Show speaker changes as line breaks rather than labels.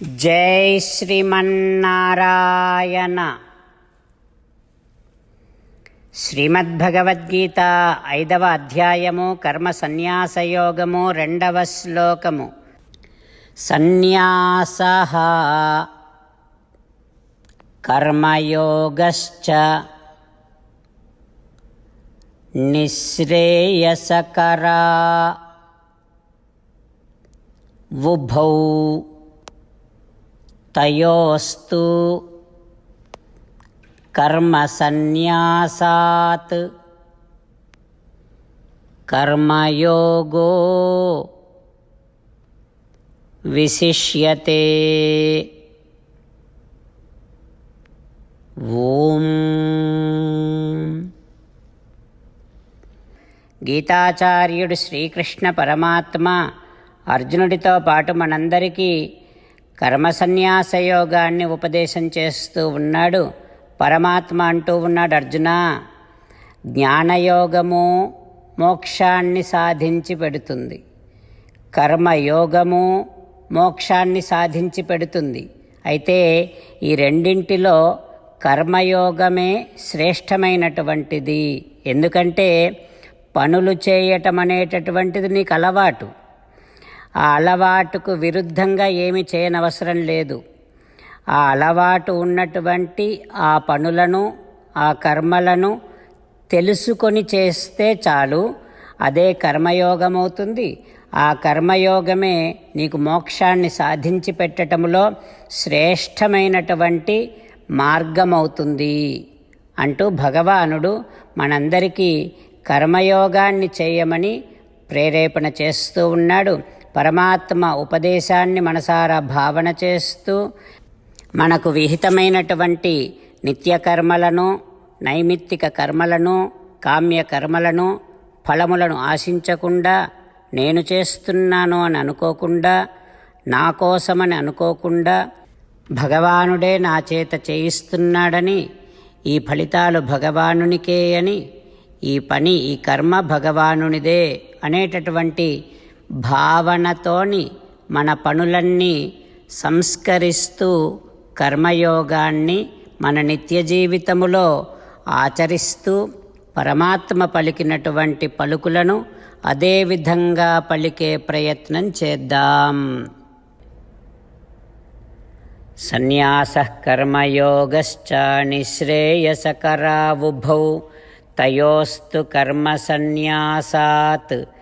జై శ్రీమన్నారాయణ. శ్రీమద్భగవద్గీత ఐదవ అధ్యాయము కర్మ సన్యాసయోగము రెండవ శ్లోకము. సన్యాస కర్మయోగశ్చ నిశ్రేయసకరా. ఉభౌ తయోస్తు. కర్మసన్యాసాత్. కర్మయోగో విశిష్యతే. ఓం. గీతాచార్యుడు శ్రీకృష్ణ పరమాత్మ అర్జునుడితో పాటు మనందరికీ కర్మ సన్యాస యోగాన్ని ఉపదేశం చేస్తూ ఉన్నాడు. పరమాత్మ అంటూ ఉన్నాడు అర్జున. జ్ఞానయోగము మోక్షాన్ని సాధించి పెడుతుంది. కర్మయోగము మోక్షాన్ని సాధించి పెడుతుంది. అయితే ఈ రెండింటిలో కర్మయోగమే శ్రేష్టమైనటువంటిది. ఎందుకంటే పనులు చేయటం అనేటటువంటిది నీకు అలవాటు. ఆ అలవాటుకు విరుద్ధంగా ఏమి చేయనవసరం లేదు. ఆ అలవాటు ఉన్నటువంటి ఆ పనులను ఆ కర్మలను తెలుసుకొని చేస్తే చాలు. అదే కర్మయోగం అవుతుంది ఆ కర్మయోగమే నీకు మోక్షాన్ని సాధించి పెట్టటంలో శ్రేష్టమైనటువంటి మార్గమవుతుంది అంటూ భగవానుడు మనందరికీ కర్మయోగాన్ని చేయమని ప్రేరేపణ చేస్తూ ఉన్నాడు. పరమాత్మ ఉపదేశాన్ని మనసారా భావన చేస్తూ మనకు విహితమైనటువంటి నిత్యకర్మలను నైమిత్తిక కర్మలను కామ్య కర్మలను ఫలములను ఆశించకుండా నేను చేస్తున్నాను అని అనుకోకుండా నా కోసమని అనుకోకుండా భగవానుడే నా చేత చేయిస్తున్నాడని ఈ ఫలితాలు భగవానునికే అని ఈ పని ఈ కర్మ భగవానునిదే అనేటటువంటి భావనతోని మన పనులన్నీ సంస్కరిస్తూ కర్మయోగాన్ని మన నిత్య జీవితములో ఆచరిస్తూ పరమాత్మ పలికినటువంటి పలుకులను అదేవిధంగా పలికే ప్రయత్నం చేద్దాం. సన్యాస కర్మయోగశ్చ నిశ్రేయసకరావుభౌ తయోస్తు కర్మ సన్యాసాత్